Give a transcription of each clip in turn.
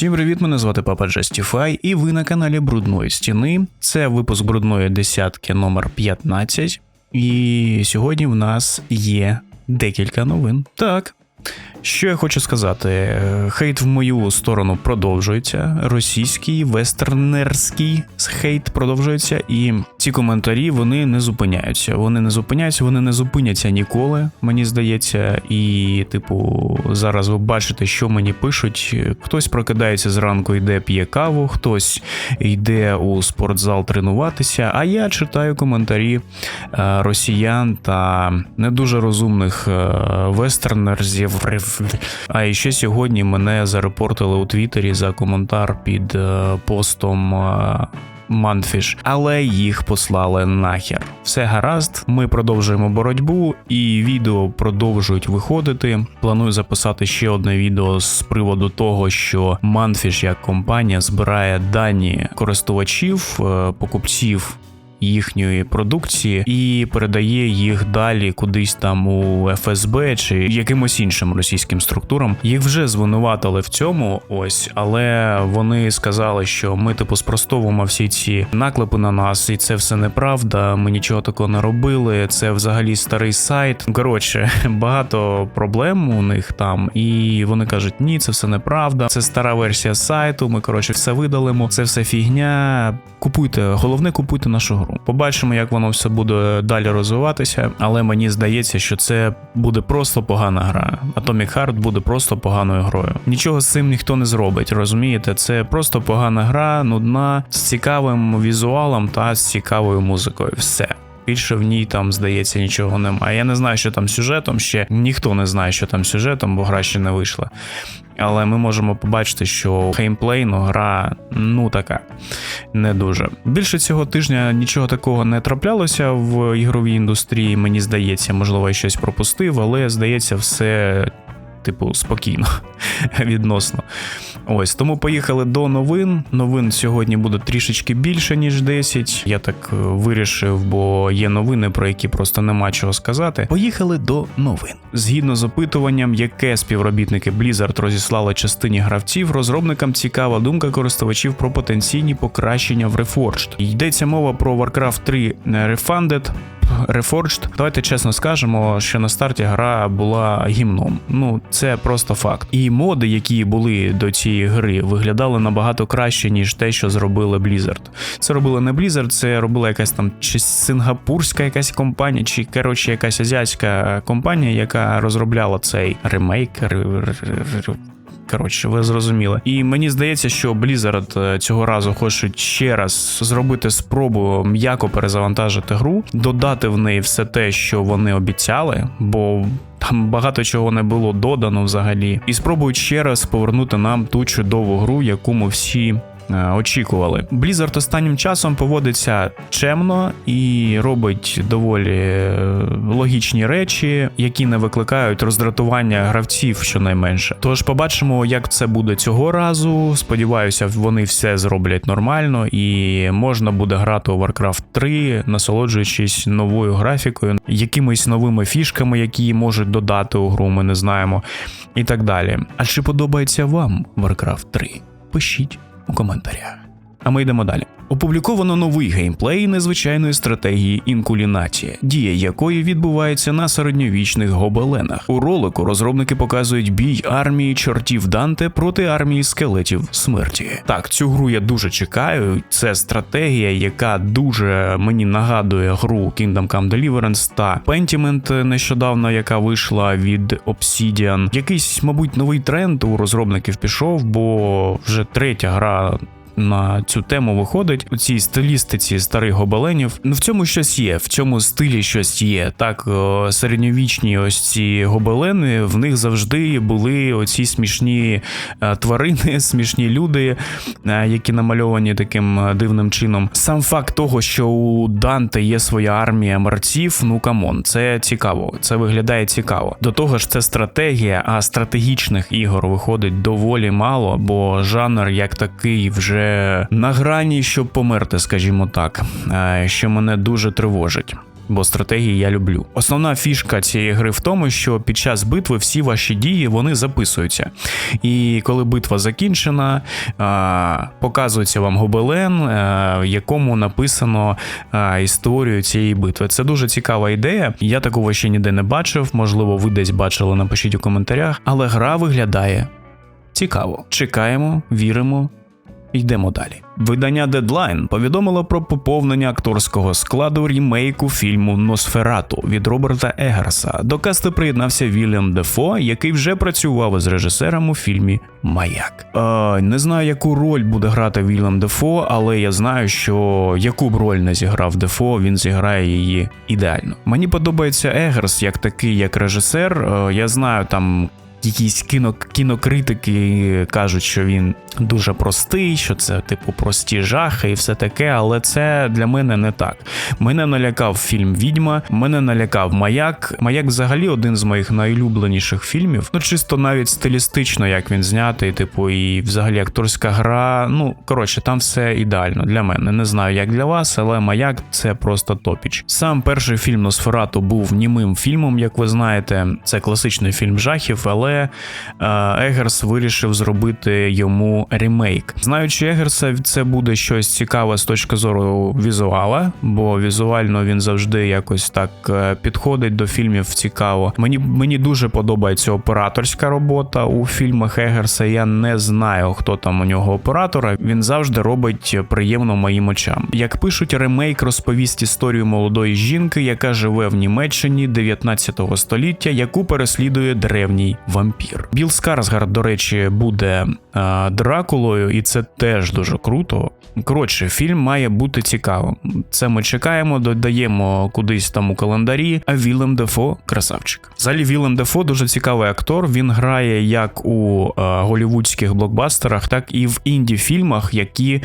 Всім привіт, мене звати Папа Джастіфай, і ви на каналі Брудної Стіни. Це випуск брудної десятки номер 15. І сьогодні в нас є декілька новин. Так. Що я хочу сказати, Е, хейт в мою сторону продовжується. Російський, вестернерський хейт продовжується, і ці коментарі вони не зупиняються. Вони не зупиняються, вони не зупиняться ніколи, мені здається. І, типу, зараз ви бачите, що мені пишуть. Хтось прокидається зранку, йде п'є каву, хтось йде у спортзал тренуватися. А я читаю коментарі е, росіян та не дуже розумних е, вестернерзів. А і ще сьогодні мене зарепортили у Твіттері за коментар під е, постом. е, Манфіш, але їх послали нахер. Все гаразд. Ми продовжуємо боротьбу, і відео продовжують виходити. Планую записати ще одне відео з приводу того, що Манфіш як компанія збирає дані користувачів, е, покупців. Їхньої продукції і передає їх далі кудись там у ФСБ чи якимось іншим російським структурам. Їх вже звинуватили в цьому, ось, але вони сказали, що ми типу спростовуємо всі ці наклепи на нас, і це все неправда. Ми нічого такого не робили. Це взагалі старий сайт. Коротше, багато проблем у них там, і вони кажуть, ні, це все неправда. Це стара версія сайту. Ми коротше все видалимо. Це все фігня. Купуйте, головне, купуйте нашу гру. Побачимо, як воно все буде далі розвиватися, але мені здається, що це буде просто погана гра. Atomic Heart буде просто поганою грою. Нічого з цим ніхто не зробить, розумієте? Це просто погана гра, нудна, з цікавим візуалом та з цікавою музикою. Все. Більше в ній там, здається, нічого немає. Я не знаю, що там сюжетом ще ніхто не знає, що там сюжетом, бо гра ще не вийшла. Але ми можемо побачити, що геймплей, ну, гра ну така не дуже. Більше цього тижня нічого такого не траплялося в ігровій індустрії. Мені здається, можливо, я щось пропустив, але здається, все. Типу, спокійно відносно. Ось тому поїхали до новин. Новин сьогодні буде трішечки більше, ніж 10. Я так е, вирішив, бо є новини, про які просто нема чого сказати. Поїхали до новин. Згідно з опитуванням, яке співробітники Blizzard розіслали частині гравців, розробникам цікава думка користувачів про потенційні покращення в Reforged. Йдеться мова про Warcraft 3 Refunded, Reforged. Давайте чесно скажемо, що на старті гра була гімном. Ну це просто факт. І моди, які були до цієї гри, виглядали набагато краще, ніж те, що зробили Blizzard. Це робили не Blizzard, це робила якась там чи сингапурська якась компанія, чи коротше якась азіатська компанія, яка розробляла цей ремейк. Коротше, ви зрозуміли. І мені здається, що Blizzard е, цього разу хочуть ще раз зробити спробу м'яко перезавантажити гру, додати в неї все те, що вони обіцяли, бо. Там багато чого не було додано взагалі, і спробують ще раз повернути нам ту чудову гру, яку ми всі очікували. Blizzard останнім часом поводиться чемно і робить доволі е, логічні речі, які не викликають роздратування гравців щонайменше. Тож побачимо, як це буде цього разу. Сподіваюся, вони все зроблять нормально, і можна буде грати у Warcraft 3, насолоджуючись новою графікою, якимись новими фішками, які можуть додати у гру, ми не знаємо, і так далі. А чи подобається вам Warcraft 3? Пишіть у коментарях. А ми йдемо далі. Опубліковано новий геймплей незвичайної стратегії інкулінація, дія якої відбувається на середньовічних гобеленах. У ролику розробники показують бій армії чортів Данте проти армії скелетів смерті. Так, цю гру я дуже чекаю. Це стратегія, яка дуже мені нагадує гру Kingdom Come Deliverance та Pentiment нещодавно, яка вийшла від Obsidian. Якийсь, мабуть, новий тренд у розробників пішов, бо вже третя гра на цю тему виходить у цій стилістиці старих гобеленів. Ну в цьому щось є, в цьому стилі щось є. Так, середньовічні ось ці гобелени, в них завжди були оці смішні е, тварини, смішні люди, е, які намальовані таким е, дивним чином. Сам факт того, що у Данте є своя армія мерців, ну камон, це цікаво, це виглядає цікаво. До того ж, це стратегія, а стратегічних ігор виходить доволі мало, бо жанр як такий вже на грані, щоб померти, скажімо так, е, що мене дуже тривожить. бо стратегії я люблю. Основна фішка цієї гри в тому, що під час битви всі ваші дії вони записуються. І коли битва закінчена, показується вам гобелен, в якому написано історію цієї битви. Це дуже цікава ідея. Я такого ще ніде не бачив. Можливо, ви десь бачили, напишіть у коментарях. Але гра виглядає цікаво. Чекаємо, віримо. Йдемо далі. Видання Deadline повідомило про поповнення акторського складу рімейку фільму Носферату від Роберта Егерса. До касту приєднався Вільям Дефо, який вже працював із режисером у фільмі Маяк. Е, не знаю, яку роль буде грати Вільям Дефо, але я знаю, що яку б роль не зіграв Дефо, він зіграє її ідеально. Мені подобається Егерс як такий, як режисер. Е, я знаю там якісь кіно, кінокритики кажуть, що він дуже простий, що це типу прості жахи і все таке, але це для мене не так. Мене налякав фільм Відьма, мене налякав Маяк. Маяк взагалі один з моїх найулюбленіших фільмів. Ну чисто навіть стилістично, як він знятий, типу, і взагалі акторська гра. Ну коротше, там все ідеально для мене. Не знаю, як для вас, але Маяк це просто топіч. Сам перший фільм Носферату був німим фільмом, як ви знаєте. Це класичний фільм жахів, але е, Егерс вирішив зробити йому ремейк. Знаючи Егерса, це буде щось цікаве з точки зору візуала, бо візуально він завжди якось так е, підходить до фільмів цікаво. Мені мені дуже подобається операторська робота у фільмах Егерса. Я не знаю, хто там у нього оператора. Він завжди робить приємно моїм очам. Як пишуть, ремейк розповість історію молодої жінки, яка живе в Німеччині 19 століття, яку переслідує древній вампір. Біл Скарсгард, до речі, буде Дракулою, і це теж дуже круто. Коротше, фільм має бути цікавим. Це ми чекаємо, додаємо кудись там у календарі. А Вілем Дефо красавчик. Взагалі, Вілем Дефо дуже цікавий актор. Він грає як у е, голівудських блокбастерах, так і в інді-фільмах, які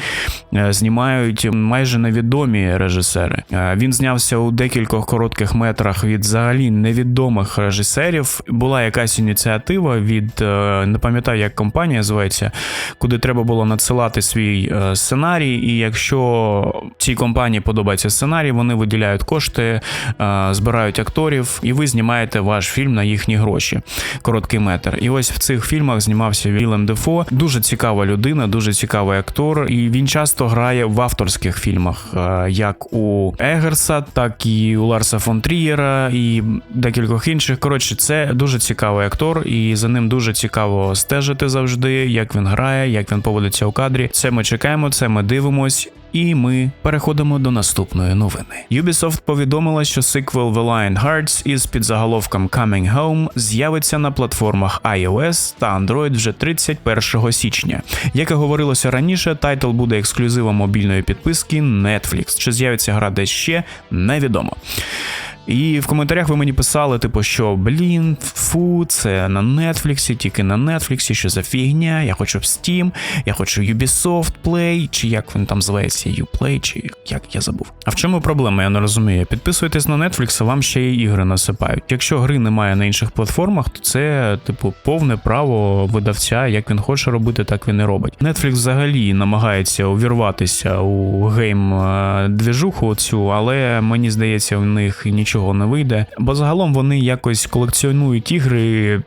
е, знімають майже невідомі режисери. Е, він знявся у декількох коротких метрах від взагалі невідомих режисерів. Була якась ініціатива від е, не пам'ятаю, як компанія називається, куди треба було надсилати свій е, сценарій. І якщо цій компанії подобається сценарій, вони виділяють кошти, е, збирають акторів, і ви знімаєте ваш фільм на їхні гроші. Короткий метр. І ось в цих фільмах знімався Вілем Дефо. Дуже цікава людина, дуже цікавий актор, і він часто грає в авторських фільмах, е, як у Егерса, так і у Ларса фон Трієра, і декількох інших. Коротше, це дуже цікавий актор, і за ним дуже цікаво стежити завжди, як він грає, як він поводиться у кадрі. Це ми чекаємо, це ми дивимось. І ми переходимо до наступної новини. Ubisoft повідомила, що сиквел The Lion Hearts із підзаголовком Coming Home з'явиться на платформах iOS та Android вже 31 січня. Як і говорилося раніше, тайтл буде ексклюзивом мобільної підписки Netflix. Чи з'явиться гра десь ще, невідомо. І в коментарях ви мені писали, типу, що блін, фу, це на Нетфліксі, тільки на Нетфліксі, що за фігня, я хочу в Steam, я хочу Ubisoft Play, чи як він там зветься, Uplay, чи як я забув. А в чому проблема? Я не розумію. Підписуйтесь на Netflix, а вам ще й ігри насипають. Якщо гри немає на інших платформах, то це, типу, повне право видавця, як він хоче робити, так він і робить. Netflix взагалі намагається увірватися у гейм е, двіжуху цю, але мені здається, в них нічого нічого не вийде. Бо загалом вони якось колекціонують ігри,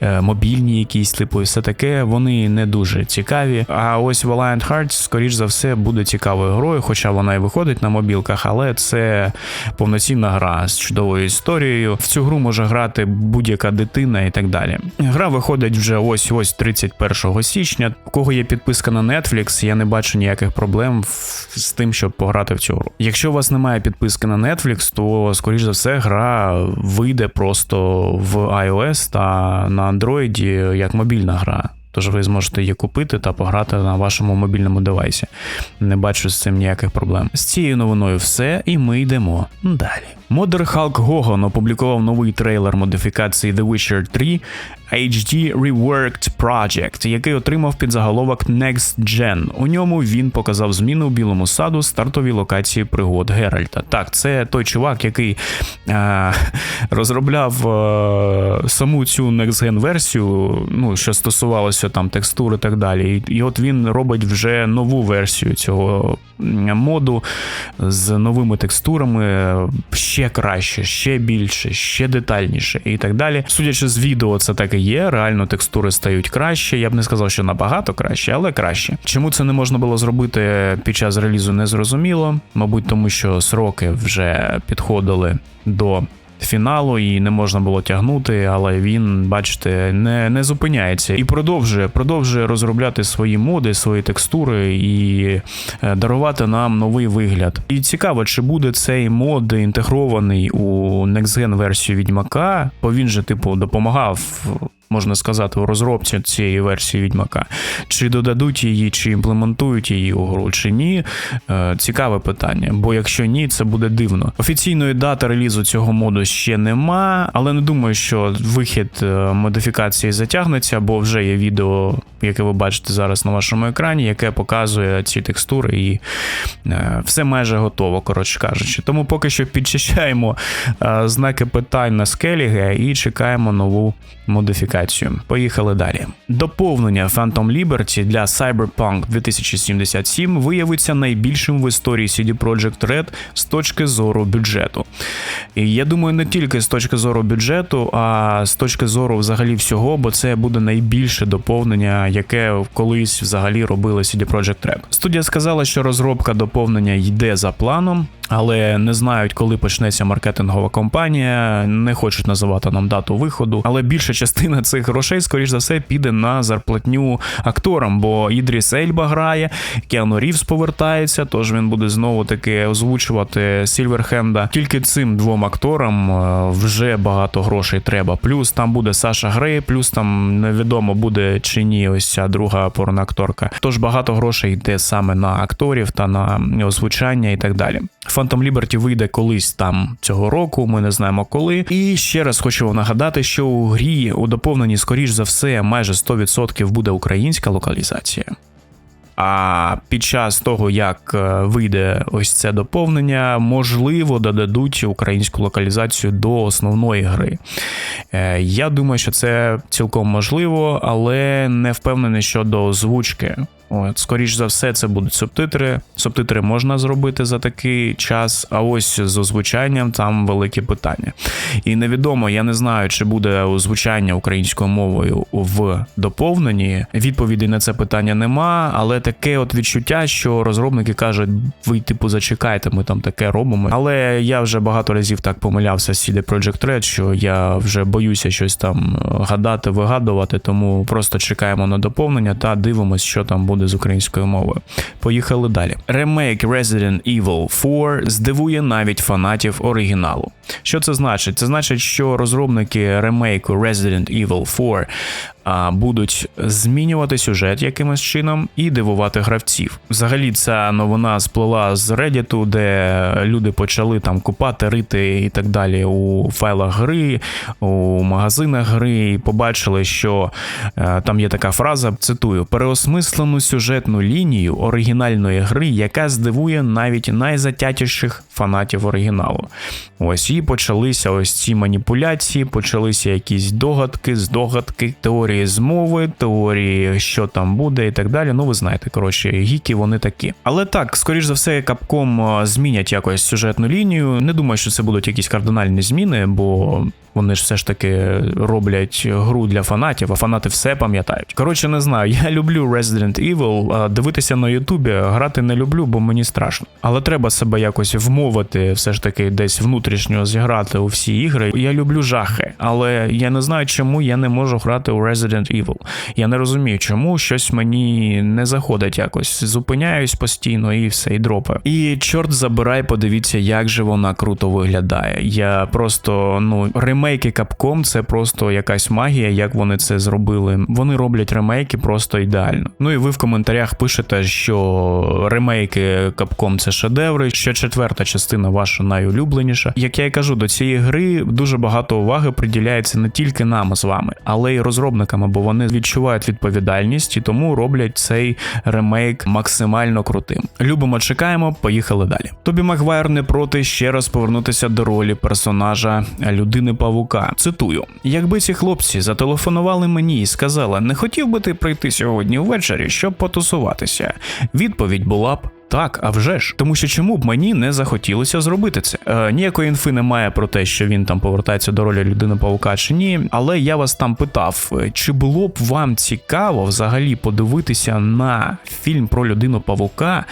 е, мобільні, якісь типу, і все таке. Вони не дуже цікаві. А ось Valiant Hearts, скоріш за все, буде цікавою грою, хоча вона і виходить на мобілках, але це повноцінна гра з чудовою історією. В цю гру може грати будь-яка дитина і так далі. Гра виходить вже ось ось 31 січня. У кого є підписка на Netflix, я не бачу ніяких проблем з тим, щоб пограти в цю гру. Якщо у вас немає підписки на Netflix, то скоріш за все гра вийде просто в iOS та на Android як мобільна гра. Тож ви зможете її купити та пограти на вашому мобільному девайсі. Не бачу з цим ніяких проблем. З цією новиною все, і ми йдемо далі. Модер Халк Гоган опублікував новий трейлер модифікації The Witcher 3 HD Reworked Project, який отримав підзаголовок Next Gen. У ньому він показав зміну в білому саду стартовій локації пригод Геральта. Так, це той чувак, який е, розробляв е, саму цю Next Gen версію, ну що стосувалося там текстур і так далі. І, і от він робить вже нову версію цього моду з новими текстурами ще краще, ще більше, ще детальніше і так далі. Судячи з відео, це так і є. Реально текстури стають краще. Я б не сказав, що набагато краще, але краще. Чому це не можна було зробити під час релізу, не зрозуміло. Мабуть, тому що сроки вже підходили до. Фіналу і не можна було тягнути, але він, бачите, не не зупиняється і продовжує продовжує розробляти свої моди, свої текстури і е, дарувати нам новий вигляд. І цікаво, чи буде цей мод інтегрований у Next Gen версію Відьмака, бо він же, типу, допомагав. Можна сказати, у розробці цієї версії відьмака, чи додадуть її, чи імплементують її у гру, чи ні. Е, Цікаве питання. Бо якщо ні, це буде дивно. Офіційної дати релізу цього моду ще нема, але не думаю, що вихід е, модифікації затягнеться, бо вже є відео, яке ви бачите зараз на вашому екрані, яке показує ці текстури, і е, все майже готово, коротше кажучи. Тому поки що підчищаємо е, знаки питань на скеліге і чекаємо нову модифікацію. Поїхали далі. Доповнення Phantom Liberty для Cyberpunk 2077 виявиться найбільшим в історії CD Projekt Red з точки зору бюджету. І я думаю, не тільки з точки зору бюджету, а з точки зору взагалі всього, бо це буде найбільше доповнення, яке колись взагалі робили CD Projekt Red. Студія сказала, що розробка доповнення йде за планом. Але не знають, коли почнеться маркетингова кампанія, не хочуть називати нам дату виходу. Але більша частина цих грошей, скоріш за все, піде на зарплатню акторам, бо Ідріс Ельба грає, Кіану Рівс повертається, тож він буде знову таки озвучувати Сільверхенда. Тільки цим двом акторам е, вже багато грошей треба. Плюс там буде Саша Грей, плюс там невідомо буде чи ні, ось ця друга порна акторка. Тож багато грошей йде саме на акторів та на озвучання і так далі. Phantom Liberty вийде колись там цього року, ми не знаємо коли. І ще раз хочу вам нагадати, що у грі у доповненні, скоріш за все, майже 100% буде українська локалізація. А під час того, як е, вийде ось це доповнення, можливо, додадуть українську локалізацію до основної гри. Е, Я думаю, що це цілком можливо, але не впевнений щодо озвучки. От, скоріш за все, це будуть субтитри. Субтитри можна зробити за такий час, а ось з озвучанням там велике питання. І невідомо, я не знаю, чи буде озвучання українською мовою в доповненні. Відповіді на це питання нема, але таке от відчуття, що розробники кажуть, ви типу зачекайте, ми там таке робимо. Але я вже багато разів так помилявся з CD Projekt Red, що я вже боюся щось там гадати, вигадувати, тому просто чекаємо на доповнення та дивимось, що там буде з українською мовою. Поїхали далі. Ремейк Resident Evil 4 здивує навіть фанатів оригіналу. Що це значить? Це значить, що розробники ремейку Resident Evil 4 а, будуть змінювати сюжет якимось чином і дивувати гравців. Взагалі, ця новина сплила з Reddit, де люди почали там купати, рити і так далі у файлах гри, у магазинах гри, і побачили, що е, там є така фраза: цитую: переосмислену сюжетну лінію оригінальної гри, яка здивує навіть найзатятіших фанатів оригіналу. Ось і почалися ось ці маніпуляції, почалися якісь догадки, здогадки, теорії змови, теорії, що там буде, і так далі. Ну, ви знаєте, коротше, гіки вони такі. Але так, скоріш за все, капком змінять якось сюжетну лінію. Не думаю, що це будуть якісь кардинальні зміни, бо вони ж все ж таки роблять гру для фанатів, а фанати все пам'ятають. Коротше, не знаю. Я люблю Resident Evil, дивитися на Ютубі грати не люблю, бо мені страшно. Але треба себе якось вмовити, все ж таки, десь внутрішньо зіграти у всі ігри. Я люблю жахи, але я не знаю, чому я не можу грати у Resident Evil. Я не розумію, чому щось мені не заходить якось. Зупиняюсь постійно і все, і дропаю. І чорт забирай, подивіться, як же вона круто виглядає. Я просто ну ремейки Capcom це просто якась магія, як вони це зробили. Вони роблять ремейки просто ідеально. Ну і ви в коментарях пишете, що ремейки Capcom це шедеври, що четверта частина ваша найулюбленіша. Як я і кажу, до цієї гри дуже багато уваги приділяється не тільки нам з вами, але й розробникам, бо вони відчувають відповідальність і тому роблять цей ремейк максимально крутим. Любимо, чекаємо, поїхали далі. Тобі Магвайр не проти ще раз повернутися до ролі персонажа людини Павука. Цитую: якби ці хлопці зателефонували мені і сказали, не хотів би ти прийти сьогодні ввечері, щоб потусуватися. Відповідь була б Так, а вже ж. Тому що чому б мені не захотілося зробити це? Е, ніякої інфи немає про те, що він там повертається до ролі людини павука чи ні. Але я вас там питав, е, чи було б вам цікаво взагалі подивитися на фільм про людину павука,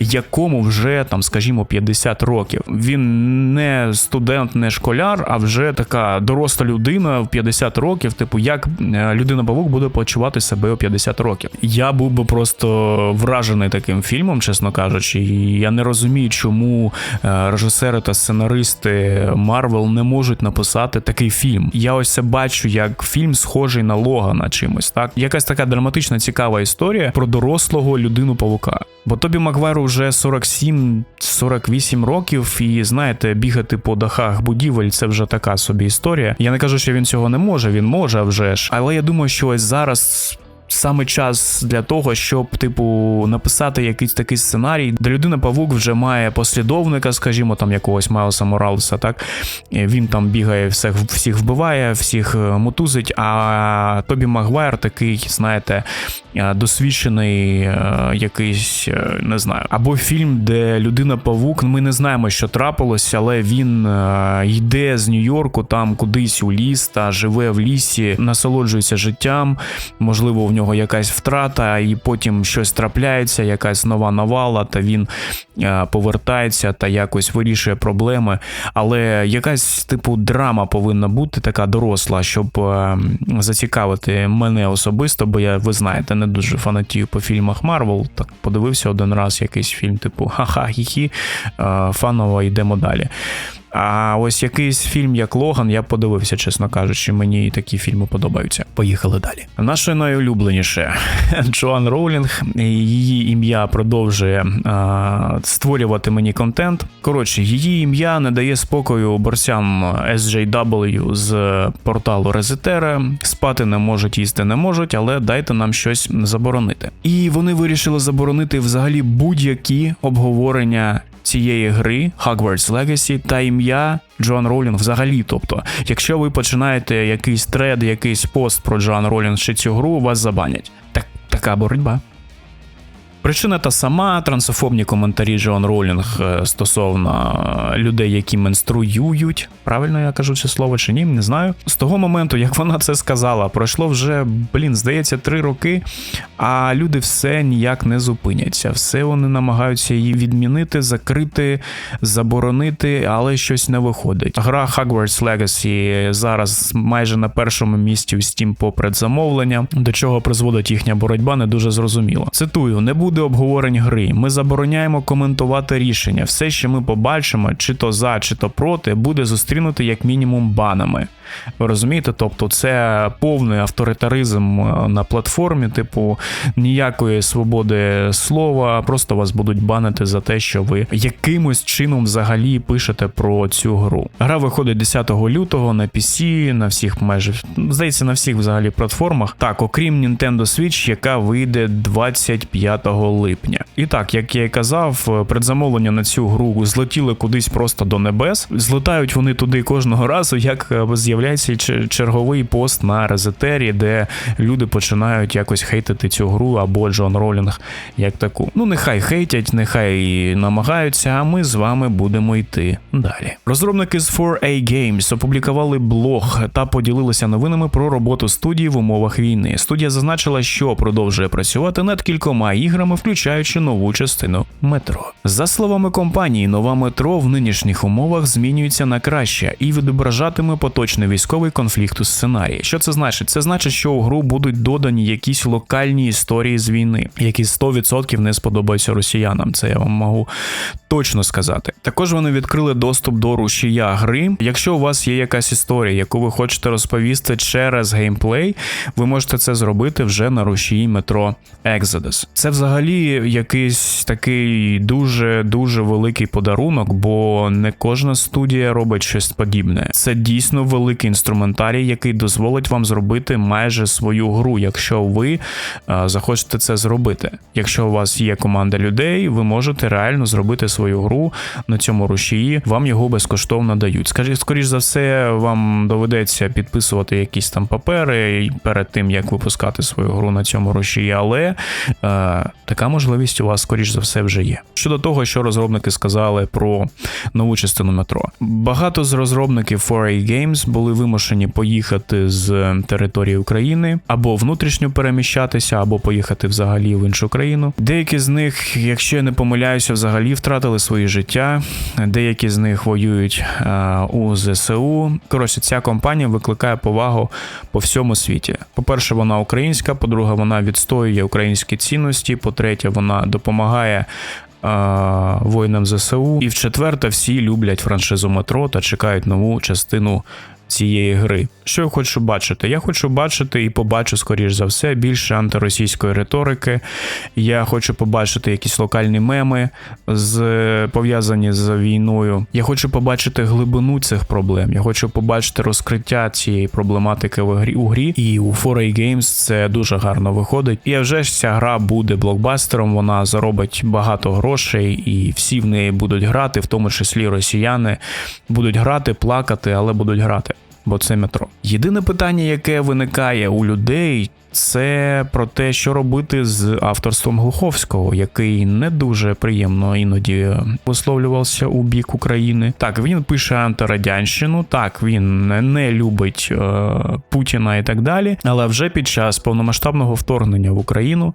якому вже там, скажімо, 50 років. Він не студент, не школяр, а вже така доросла людина в 50 років. Типу, як е, людина павук буде почувати себе у 50 років. Я був би просто вражений таким фільмом, чесно кажучи. І я не розумію, чому е, режисери та сценаристи Марвел не можуть написати такий фільм. Я ось це бачу як фільм, схожий на Логана чимось. Так, якась така драматична, цікава історія про дорослого людину павука. Бо Тобі Маквару вже 47-48 років, і знаєте, бігати по дахах будівель це вже така собі історія. Я не кажу, що він цього не може, він може вже ж. Але я думаю, що ось зараз. Саме час для того, щоб, типу, написати якийсь такий сценарій, де людина Павук вже має послідовника, скажімо, там якогось Майлса Моралеса, так? Він там бігає, всіх всіх вбиває, всіх мотузить. А Тобі Магуайр такий, знаєте, досвідчений якийсь, не знаю, або фільм, де людина Павук, ми не знаємо, що трапилось, але він йде з Нью-Йорку там кудись у ліс та живе в лісі, насолоджується життям, можливо, в нього якась втрата, і потім щось трапляється, якась нова навала, та він повертається та якось вирішує проблеми. Але якась типу драма повинна бути така доросла, щоб зацікавити мене особисто, бо я, ви знаєте, не дуже фанатію по фільмах Марвел. Так подивився один раз якийсь фільм, типу ха-ха, хі-хі, фаново йдемо далі. А ось якийсь фільм, як Логан, я подивився, чесно кажучи, мені такі фільми подобаються. Поїхали далі. Наше найулюбленіше Джоан Роулінг, її ім'я продовжує а, створювати мені контент. Коротше, її ім'я не дає спокою борцям SJW з порталу Резетера. Спати не можуть, їсти не можуть, але дайте нам щось заборонити. І вони вирішили заборонити взагалі будь-які обговорення цієї гри Hogwarts Legacy та ім'я Джоан Ролінг взагалі. Тобто, якщо ви починаєте якийсь тред, якийсь пост про Джоан Ролінг чи цю гру, вас забанять. Так, така боротьба. Причина та сама трансофобні коментарі Джон Ролінг е, стосовно е, людей, які менструюють. Правильно я кажу це слово чи ні, не знаю. З того моменту, як вона це сказала, пройшло вже, блін, здається, три роки, а люди все ніяк не зупиняться. Все вони намагаються її відмінити, закрити, заборонити, але щось не виходить. Гра Hogwarts Legacy зараз майже на першому місці в Steam по предзамовлення, до чого призводить їхня боротьба, не дуже зрозуміло. Цитую, не буде обговорень гри. Ми забороняємо коментувати рішення. Все, що ми побачимо, чи то за, чи то проти, буде зустрінути як мінімум банами. Ви розумієте? Тобто, це повний авторитаризм е, на платформі, типу ніякої свободи слова, просто вас будуть банити за те, що ви якимось чином взагалі пишете про цю гру. Гра виходить 10 лютого на PC, на всіх майже здається, на всіх взагалі платформах. Так, окрім Nintendo Switch, яка вийде 25 липня. І так, як я і казав, предзамовлення на цю гру злетіли кудись просто до небес. Злетають вони туди кожного разу, як е, з'являється черговий пост на резетері, де люди починають якось хейтити цю гру або Джон Ролінг як таку. Ну, нехай хейтять, нехай намагаються, а ми з вами будемо йти далі. Розробники з 4A Games опублікували блог та поділилися новинами про роботу студії в умовах війни. Студія зазначила, що продовжує працювати над кількома іграми, включаючи нову частину метро. За словами компанії, нова метро в нинішніх умовах змінюється на краще і відображатиме поточний військовий конфлікт у сценарії. Що це значить? Це значить, що у гру будуть додані якісь локальні історії з війни, які 100% не сподобаються росіянам. Це я вам можу точно сказати. Також вони відкрили доступ до рушія гри. Якщо у вас є якась історія, яку ви хочете розповісти через геймплей, ви можете це зробити вже на рушії метро Exodus. Це взагалі якийсь такий дуже дуже великий подарунок, бо не кожна студія робить щось подібне. Це дійсно великий інструментарій, який дозволить вам зробити майже свою гру, якщо ви а, захочете це зробити. Якщо у вас є команда людей, ви можете реально зробити свою гру на цьому рушії. Вам його безкоштовно дають. Скажіть, скоріш за все, вам доведеться підписувати якісь там папери перед тим, як випускати свою гру на цьому рушії, але. А, Така можливість у вас, скоріш за все, вже є. Щодо того, що розробники сказали про нову частину метро. Багато з розробників 4A Games були вимушені поїхати з території України або внутрішньо переміщатися, або поїхати взагалі в іншу країну. Деякі з них, якщо я не помиляюся, взагалі втратили свої життя. Деякі з них воюють е, у ЗСУ. Коротше, ця компанія викликає повагу по всьому світі. По-перше, вона українська. По-друге, вона відстоює українські цінності. По-третє, вона допомагає. е, Воїнам ЗСУ, і в четверте, всі люблять франшизу метро та чекають нову частину цієї гри. Що я хочу бачити? Я хочу бачити і побачу, скоріш за все, більше антиросійської риторики. Я хочу побачити якісь локальні меми з пов'язані з війною. Я хочу побачити глибину цих проблем. Я хочу побачити розкриття цієї проблематики в грі у грі. І у 4A Games це дуже гарно виходить. І вже ж ця гра буде блокбастером. Вона заробить багато грошей, і всі в неї будуть грати, в тому числі росіяни будуть грати, плакати, але будуть грати. Бо це метро. Єдине питання, яке виникає у людей, це про те, що робити з авторством Глуховського, який не дуже приємно іноді висловлювався у бік України. Так, він пише антирадянщину, так він не, любить е, Путіна і так далі. Але вже під час повномасштабного вторгнення в Україну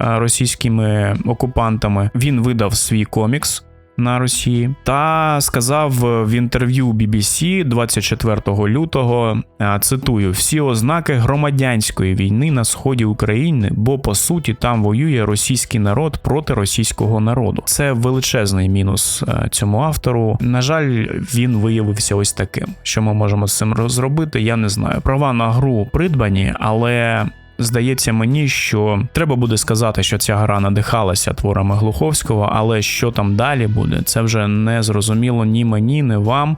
е, російськими окупантами він видав свій комікс на Росії та сказав в інтерв'ю BBC 24 лютого. е, Цитую: всі ознаки громадянської війни на сході України, бо по суті там воює російський народ проти російського народу. Це величезний мінус е, цьому автору. На жаль, він виявився ось таким. Що ми можемо з цим зробити? Я не знаю. Права на гру придбані, але Здається мені, що треба буде сказати, що ця гра надихалася творами Глуховського, але що там далі буде, це вже не зрозуміло ні мені, ні вам.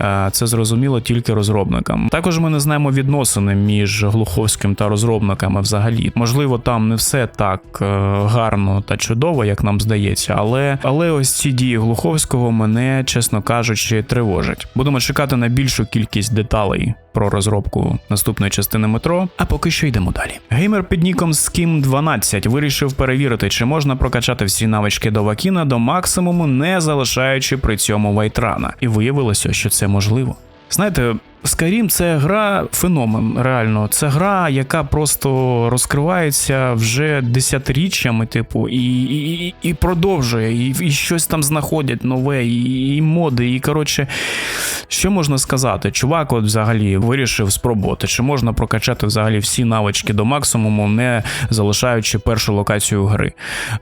Е, Це зрозуміло тільки розробникам. Також ми не знаємо відносини між Глуховським та розробниками взагалі. Можливо, там не все так е, гарно та чудово, як нам здається, але, але ось ці дії Глуховського мене, чесно кажучи, тривожать. Будемо чекати на більшу кількість деталей про розробку наступної частини метро. А поки що йдемо далі. Геймер під ніком Skim12 вирішив перевірити, чи можна прокачати всі навички до Вакіна до максимуму, не залишаючи при цьому вайтрана. І виявилося, що це можливо. Знаєте, Skyrim – це гра феномен, реально. Це гра, яка просто розкривається вже десятиріччями, типу, і, і, і продовжує, і, і щось там знаходять нове, і, і моди. І коротше, що можна сказати? Чувак, от взагалі вирішив спробувати, чи можна прокачати взагалі всі навички до максимуму, не залишаючи першу локацію гри.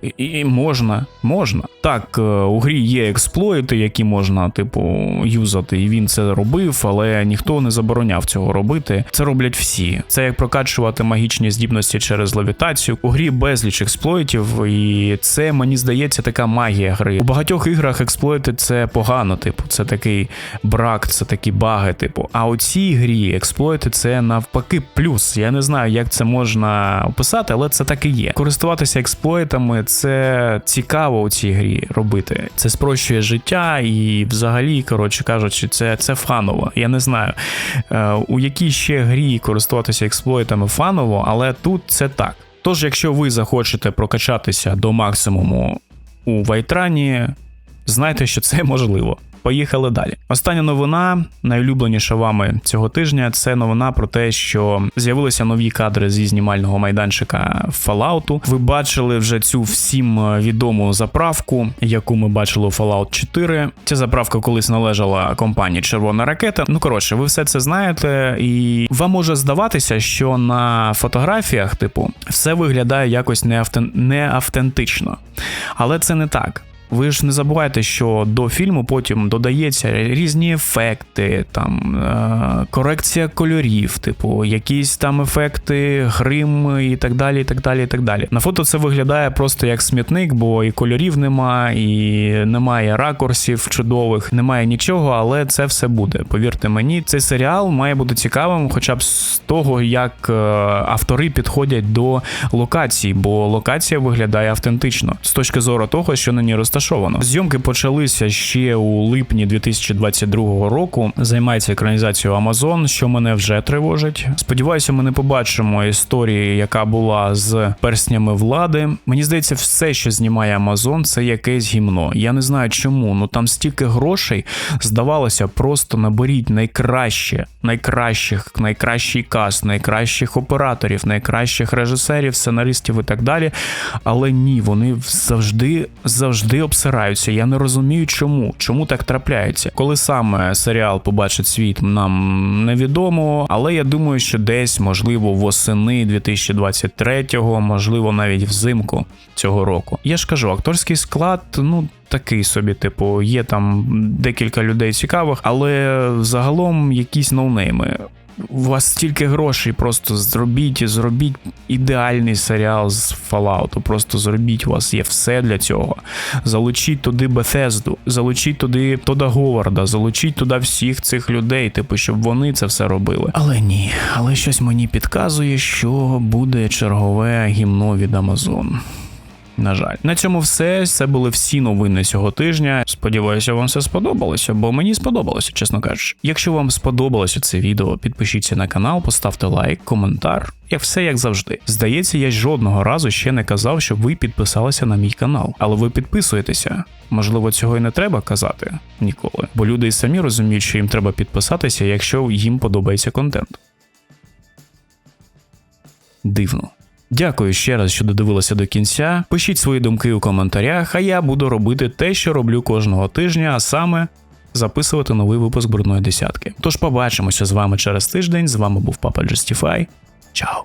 І, і можна, можна. Так, е, у грі є експлойти, які можна, типу, юзати, і він це робив, але ніхто не забороняв цього робити. Це роблять всі. Це як прокачувати магічні здібності через левітацію. У грі безліч експлойтів, і це мені здається така магія гри. У багатьох іграх експлойти це погано, типу, це такий брак, це такі баги, типу. А у цій грі експлойти це навпаки плюс. Я не знаю, як це можна описати, але це так і є. Користуватися експлойтами це цікаво у цій грі робити. Це спрощує життя і взагалі, коротше кажучи, це, це фаново. Я не знаю, у якій ще грі користуватися експлойтами фаново, але тут це так. Тож, якщо ви захочете прокачатися до максимуму у Вайтрані, знайте, що це можливо. Поїхали далі. Остання новина, найулюбленіша вами цього тижня, це новина про те, що з'явилися нові кадри зі знімального майданчика Fallout. Ви бачили вже цю всім відому заправку, яку ми бачили у Fallout 4. Ця заправка колись належала компанії Червона ракета. Ну коротше, ви все це знаєте, і вам може здаватися, що на фотографіях, типу, все виглядає якось неавтен... неавтентично. Але це не так. Ви ж не забувайте, що до фільму потім додається різні ефекти, там е- корекція кольорів, типу, якісь там ефекти, грим і так далі. і так далі, і так далі. На фото це виглядає просто як смітник, бо і кольорів нема, і немає ракурсів чудових, немає нічого, але це все буде. Повірте мені, цей серіал має бути цікавим, хоча б з того, як е- автори підходять до локації, бо локація виглядає автентично з точки зору того, що на ній розташовано розташовано. Зйомки почалися ще у липні 2022 року. Займається екранізацією Amazon, що мене вже тривожить. Сподіваюся, ми не побачимо історії, яка була з перснями влади. Мені здається, все, що знімає Amazon, це якесь гімно. Я не знаю чому. Ну там стільки грошей здавалося, просто наберіть найкраще, найкращих, найкращий каст, найкращих операторів, найкращих режисерів, сценаристів і так далі. Але ні, вони завжди завжди обсираються. Я не розумію, чому. Чому так трапляється. Коли саме серіал побачить світ, нам невідомо, але я думаю, що десь, можливо, восени 2023-го, можливо, навіть взимку цього року. Я ж кажу, акторський склад, ну. Такий собі, типу, є там декілька людей цікавих, але загалом якісь ноунейми. У вас стільки грошей, просто зробіть, зробіть ідеальний серіал з Fallout, Просто зробіть, у вас є все для цього. Залучіть туди Bethesda, залучіть туди Тода Говарда, залучіть туди всіх цих людей, типу, щоб вони це все робили. Але ні, але щось мені підказує, що буде чергове гімно від Amazon. На жаль, на цьому все. Це були всі новини цього тижня. Сподіваюся, вам все сподобалося, бо мені сподобалося, чесно кажучи. Якщо вам сподобалося це відео, підпишіться на канал, поставте лайк, коментар. Як все як завжди. Здається, я жодного разу ще не казав, щоб ви підписалися на мій канал, але ви підписуєтеся. Можливо, цього і не треба казати ніколи, бо люди і самі розуміють, що їм треба підписатися, якщо їм подобається контент. Дивно. Дякую ще раз, що додивилися до кінця. Пишіть свої думки у коментарях, а я буду робити те, що роблю кожного тижня, а саме записувати новий випуск брудної десятки. Тож побачимося з вами через тиждень. З вами був Папа Justify. Чао!